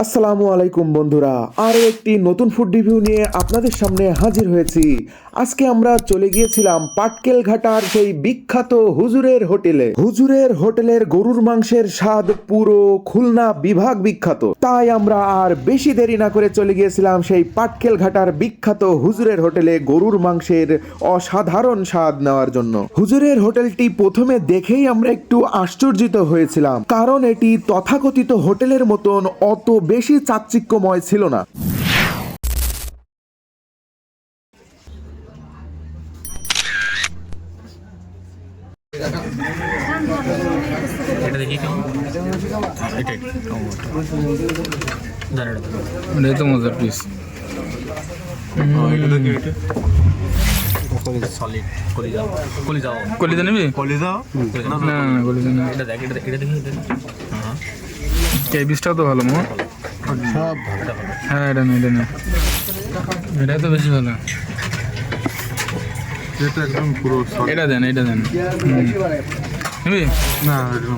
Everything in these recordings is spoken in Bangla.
আসসালামু আলাইকুম বন্ধুরা, আরও একটি নতুন ফুড রিভিউ নিয়ে আপনাদের সামনে হাজির হয়েছি। আজকে আমরা চলে গিয়েছিলাম পাটকেল ঘাটার সেই বিখ্যাত হুজুরের হোটেলে। হুজুরের হোটেলের গরুর মাংসের স্বাদ পুরো খুলনা বিভাগ বিখ্যাত। তাই আমরা আর বেশি দেরি না করে চলে গিয়েছিলাম সেই পাটকেল ঘাটার বিখ্যাত হুজুরের হোটেলে গরুর মাংসের অসাধারণ স্বাদ নেওয়ার জন্য। হুজুরের হোটেলটি প্রথমে দেখেই আমরা একটু আশ্চর্যিত হয়েছিলাম, কারণ এটি তথাকথিত হোটেলের মতন অত বেশি চাকচিক্যময় ছিল না মজার পিস এটা দেখি এটা সলিড কলি যাও কলি যাও কলিজা নিবি কলিজা না এটা হ্যাঁ এই তো ভালো মো এটা ভালো। হ্যাঁ এটা না এটা না এটাই তো বেশি ভালো। এটা একদম পুরো এটা দেন এটা দেন। হুম। নিবি? না এটা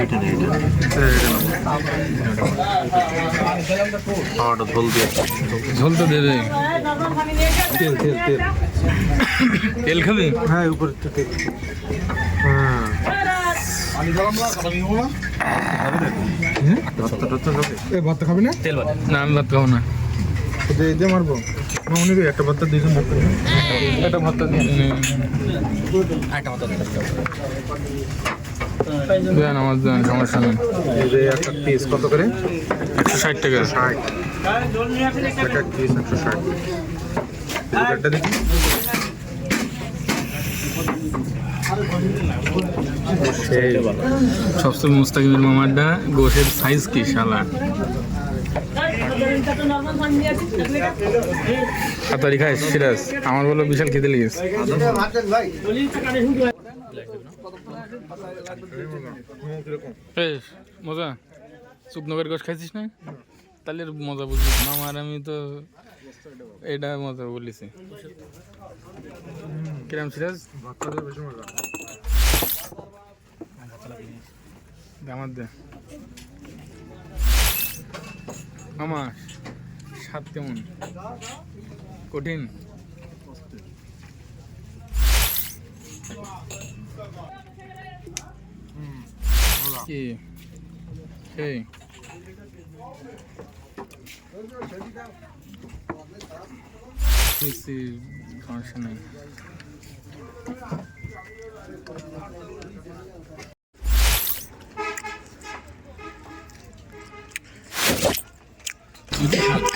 এটা এটা এটা। খাওয়াটা ঝোল দিয়ে ঝোল তো দেবে। তেল তেল তেল। তেল খাবি? হ্যাঁ উপরে তেল। হ্যাঁ। ভাতটা ভাত খাবি না? তেল বাদে না আমি ভাত খাব না। এই দিয়ে মারবো। রে, একটা ভাতটা দুইজন ভাত একটা ভাতটা দিয়ে একটা মতো দেন আমার দেন সমস্যা নেই। এই যে একটা পিস কত করে? একশো ষাট টাকা। ষাট। একটা পিস একশো ষাট। দেখি সেই সবচেয়ে মুস্তাকিমের মামারটা গোশের সাইজ কি শালা? তাড়াতাড়ি খাইস সিরাজ। আমার বলো বিশাল খেতে লেগেছে। মজা। সুপনগর গোশ খাইছিস না? তাহলে মজা বুঝবি মামার আমি তো এটা মজা বলিছি। কিরাম সিরাজ আমার দে মামা স্বাদ কেমন কঠিন কি সেই সমস্যা নেই 一场。